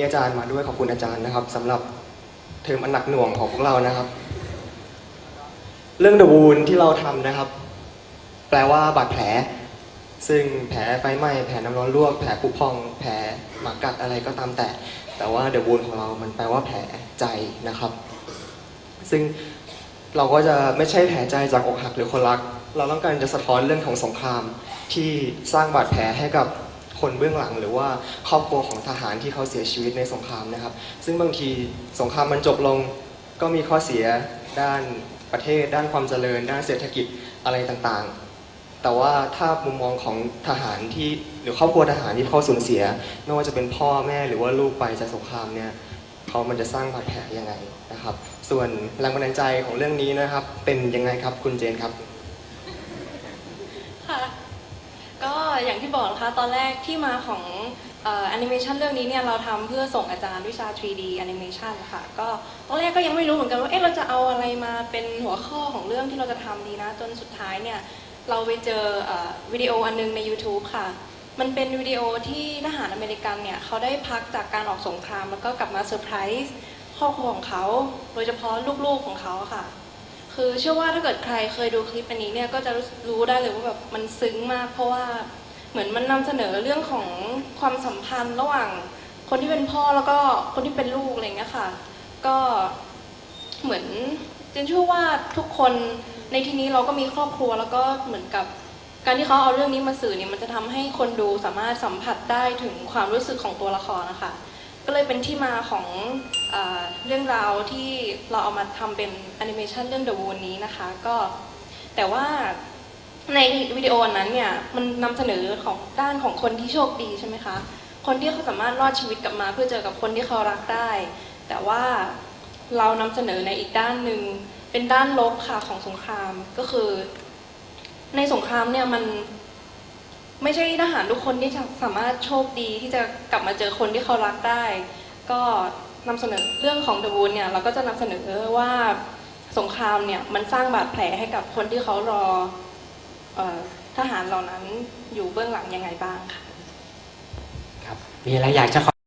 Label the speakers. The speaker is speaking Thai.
Speaker 1: มีอาจารย์มาด้วยขอบคุณอาจารย์นะครับสำหรับเทอมอันหนักหน่วงของพวกเรานะครับ เรื่อง The Wound ที่เราทำนะครับ แปลว่าบาดแผล ซึ่งแผลไฟไหม้แผลน้ำร้อนลวกแผลผุพอง แผลหมากัดอะไรก็ตามแต่ แต่ว่า The Wound ของเรามันแปลว่าแผลใจนะครับ ซึ่งเราก็จะไม่ใช่แผลใจจากอกหักหรือคนรัก เราต้องการจะสะท้อนเรื่องของสงครามที่สร้างบาดแผลให้กับ คนเบื้องหลัง หรือว่าครอบครัวของทหารที่เขาเสียชีวิตในสงครามนะครับ ซึ่งบางทีสงครามมันจบลงก็มีข้อเสียด้านประเทศ ด้านความเจริญ ด้านเศรษฐกิจอะไรต่างๆ แต่ว่าถ้ามุมมองของทหารที่หรือครอบครัวทหารที่เขาสูญเสีย ไม่ว่าจะเป็นพ่อแม่หรือว่าลูกไปจากสงครามเนี่ยเขามันจะสร้างบาดแผลยังไงนะครับ ส่วนแรงบันดาลใจของเรื่องนี้นะครับ เป็นยังไงครับคุณเจนครับ
Speaker 2: ค่ะ ก็ อย่างที่บอกนะคะตอนแรกที่มาของแอนิเมชันเรื่องนี้เนี่ยเราทำเพื่อส่งอาจารย์วิชา 3D Animation ค่ะก็ตอนแรกก็ยังไม่รู้เหมือนกันว่าเอ๊ะเราจะเอาอะไรมาเป็นหัวข้อของเรื่องที่เราจะทำดีนะ จนสุดท้ายเนี่ยเราไปเจออวิดีโออันนึงใน YouTube ค่ะ มันเป็นวิดีโอที่ทหารอเมริกันเนี่ยเขาได้พักจากการออกสงคราม แล้วก็กลับมาเซอร์ไพรส์ครอบครัวของเขา โดยเฉพาะลูกๆของเขาค่ะ คือเชื่อว่าถ้าเกิดใครเคยดูคลิปอันนี้เนี่ยก็จะรู้รู้ได้เลยว่าแบบมันซึ้งมากเพราะว่า เหมือนมันนำเสนอเรื่องของความสัมพันธ์ระหว่างคนที่เป็นพ่อแล้วก็คนที่เป็นลูกอะไรอย่างเงี้ยค่ะ ก็เหมือนเจนเชื่อว่าทุกคนในที่นี้เราก็มีครอบครัวแล้วก็เหมือนกับการที่เขาเอาเรื่องนี้มาสื่อเนี่ยมันจะทำให้คนดูสามารถสัมผัสได้ถึงความรู้สึกของตัวละครนะคะ ก็เลยเป็นที่มาของเอเรื่องราวที่เราเอามาทำเป็นแอนิเมชันเรื่อง The Wound นี้นะคะ ก็แต่ว่า ในวิดีโออันนั้นเนี่ยมันนำเสนอของด้านของคนที่โชคดีใช่ไหมคะ คนที่เขาสามารถรอดชีวิตกลับมา เพื่อเจอกับคนที่เขารักได้ แต่ว่าเรานำเสนอในอีกด้านหนึ่งเป็นด้านลบค่ะของสงครามก็คือ ในสงครามเนี่ยมันไม่ใช่ทหารทุกคนที่จะสามารถโชคดีที่จะกลับมาเจอคนที่เขารักได้ ก็นำเสนอเรื่องของเดวูนเนี่ยเราก็จะนำเสนอว่าสงครามเนี่ยมันสร้างบาดแผลให้กับคนที่เขารอ ทหารเหล่านั้นอยู่เบื้องหลังยังไงบ้างค่ะ
Speaker 3: ครับ มีอะไรอยากจะขอ